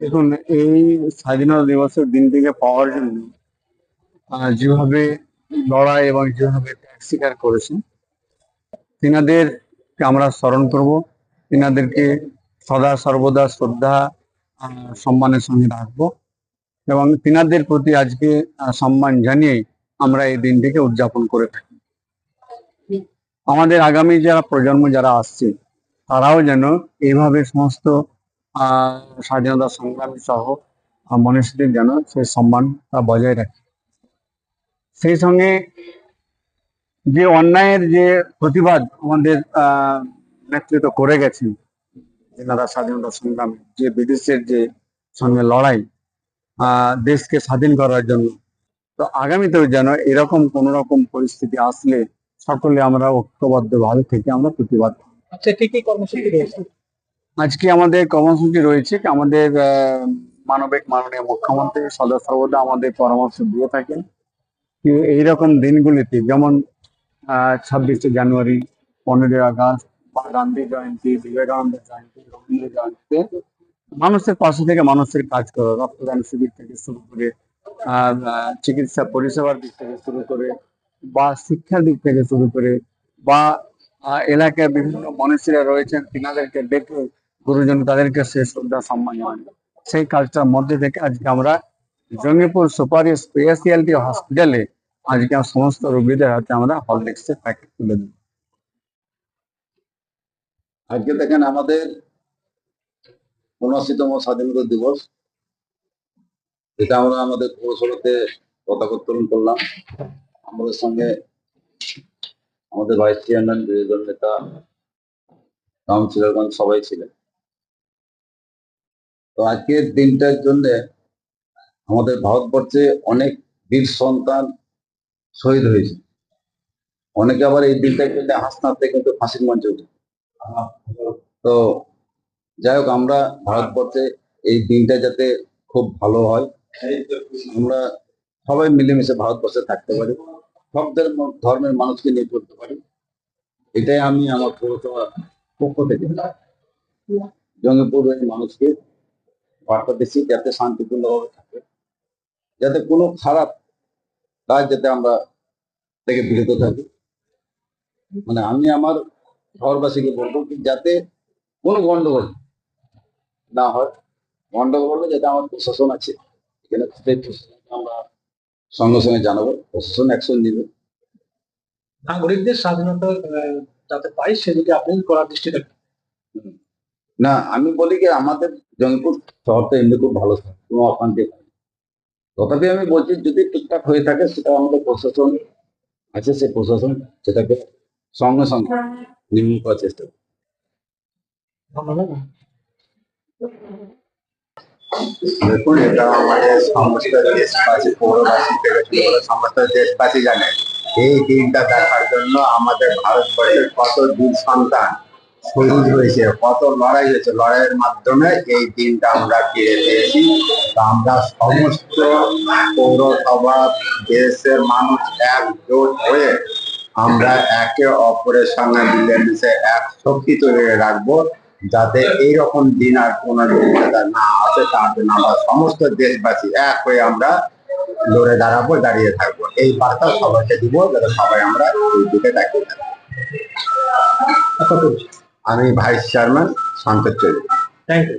দেখুন, এই স্বাধীনতা দিবসের দিনটিকে পাওয়ার জন্য যেভাবে লড়াই এবং যেভাবে ত্যাগ স্বীকার করেছেন তিনাদেরকে আমরা স্মরণ করব, তিনাদেরকে সদা সর্বদা শ্রদ্ধা সম্মানের সঙ্গে রাখব, এবং তিনাদের প্রতি আজকে সম্মান জানিয়ে আমরা এই দিনটিকে উদযাপন করে থাকি। আমাদের আগামী যারা প্রজন্ম যারা আসছে, তারাও যেন এইভাবে সমস্ত স্বাধীনতা সংগ্রামী সহ মনীষীদের যেন সেই সম্মানটা বজায় রাখে। সেই সঙ্গে যে অন্যায়ের যে প্রতিবাদ আমাদের নেতৃত্ব করে গেছেন যেনারা স্বাধীনতা সংগ্রাম, যে ব্রিটিশের যে সঙ্গে লড়াই দেশকে স্বাধীন করার জন্য, তো আগামীতেও যেন এরকম কোন রকম পরিস্থিতি আসলে সকলে আমরা ঐক্যবদ্ধ ভাবে থেকে আমরা প্রতিবাদ আচ্ছা কি কি কর্মসূচি রয়েছে? আজকে আমাদের কর্মসূচি রয়েছে আমাদের মানবিক মাননীয় মুখ্যমন্ত্রী সদা সর্বদা আমাদের পরামর্শ দিয়ে থাকেন এইরকম দিনগুলিতে যেমন ছাব্বিশে জানুয়ারি, পনেরোই আগস্ট বা গান্ধী জয়ন্তী, বিবেকানন্দ জয়ন্তী, রবীন্দ্র জয়ন্তীতে মানুষের পাশে থেকে মানুষের কাজ করা, রক্তদান শিবির থেকে শুরু করে চিকিৎসা পরিষেবার দিক থেকে শুরু করে বা শিক্ষার দিক থেকে শুরু করে বা এলাকায় বিভিন্ন মনীষীরা রয়েছেন, তিনাদেরকে ডেকে গুরুজন তাদেরকে সে শ্রদ্ধা, সম্মান জানানো সেই কাজটার মধ্যে থেকে আজকে আমরা জঙ্গিপুর সুপার স্পেশালিটি হসপিটালে আজকে সমস্ত রোগীদের হাতে আমরা হরলিক্সের প্যাকেট তুলে দিই আজকে দেখেন আমাদের উনআশিতম স্বাধীনতা দিবস। এটা আমরা আমাদের পৌরসভাতে পতাকা উত্তোলন করলাম। আমাদের সঙ্গে আমাদের ভাইস চেয়ারম্যান বিরোধী দল নেতা কাউন্সিলরগঞ্জ সবাই ছিলেন। তো আজকের দিনটার জন্য আমাদের ভারতবর্ষে অনেক বীর সন্তান শহীদ হয়েছে। অনেকে আবার এই দিনটার জন্য হাসনাতে কিন্তু ফাঁসির মঞ্চে উঠে। তো যাই হোক, আমরা ভারতবর্ষে এই দিনটা যাতে খুব ভালো হয়, আমরা সবাই মিলেমিশে ভারতবর্ষে থাকতে পারি। সব ধর্ম- ধর্মের মানুষকে নিয়ে চলতে পারি। এটাই আমি আমার পৌরসভার পক্ষ থেকে জঙ্গিপুরের মানুষকে দিচ্ছি যাতে শান্তিপূর্ণভাবে থাকে। যাতে কোনো খারাপ কাজ যাতে আমরা থেকে বিরত থাকি। মানে আমি আমার শহরবাসীকে বলব কি যাতে কোনো গন্ডগোল না হয়। গন্ডগোল হলে যাতে আমার প্রশাসন আছে। এখানে সেই প্রশাসনকে আমরা সঙ্গে সঙ্গে জানাব প্রশাসন অ্যাকশন নিবে। নাগরিকদের স্বাধীনতা যাতে পাই সেদিকে আপনি করার দৃষ্টি রাখবেন না আমি বলি কি আমাদের জঙ্গিপুর শহরটা এমনি খুব ভালো শহর কোনো অশান্তি হয়। তথাপি আমি বলছি যদি ঠিকঠাক হয়ে থাকে সেটা আমাদের প্রশাসন আছে সেই প্রশাসন সেটাকে সঙ্গে সঙ্গে নির্মূল করার চেষ্টা করবে। দেখুন এটা আমাদের সমস্ত দেশবাসী পৌরবাসী থেকে সমস্ত দেশবাসী জানে এই দিনটা দেখার জন্য আমাদের ভারতবর্ষের কত বীর সন্তান শহীদ হয়েছে, কত লড়াই হয়েছে। লড়াইয়ের মাধ্যমে এই দিনটা আমরা ফিরে পেয়েছি। আমরা সমস্ত পৌরসভা, দেশের মানুষ একজোট হয়ে আমরা একে অপরের সঙ্গে মিলেমিশে এক শক্তি তৈরি রাখব, যাতে এইরকম দিন আর কোনো না আসে, তার জন্য আমরা সমস্ত দেশবাসী এক হয়ে আমরা লড়ে দাঁড়াবো, দাঁড়িয়ে থাকব। এই বার্তা সবাইকে দিব, যাতে সবাই আমরা এই দিকে দাঁড়িয়ে থাকব। আমি vice chairman Santosh Chowdhury. Thank you